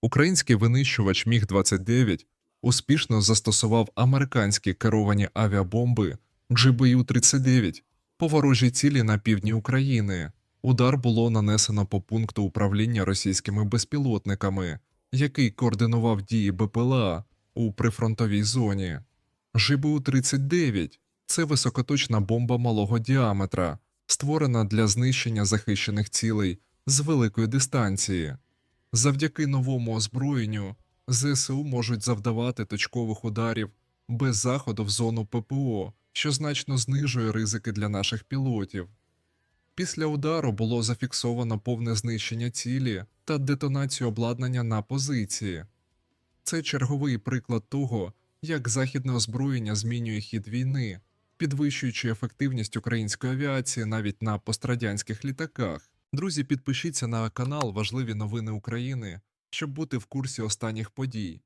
Український винищувач Міг-29 успішно застосував американські керовані авіабомби GBU-39 по ворожій цілі на півдні України. Удар було нанесено по пункту управління російськими безпілотниками, який координував дії БПЛА у прифронтовій зоні. ЖБУ-39 – це високоточна бомба малого діаметра, створена для знищення захищених цілей з великої дистанції. Завдяки новому озброєнню ЗСУ можуть завдавати точкових ударів без заходу в зону ППО, що значно знижує ризики для наших пілотів. Після удару було зафіксовано повне знищення цілі та детонацію обладнання на позиції. Це черговий приклад того, як західне озброєння змінює хід війни, підвищуючи ефективність української авіації навіть на пострадянських літаках. Друзі, підпишіться на канал Важливі новини України, щоб бути в курсі останніх подій.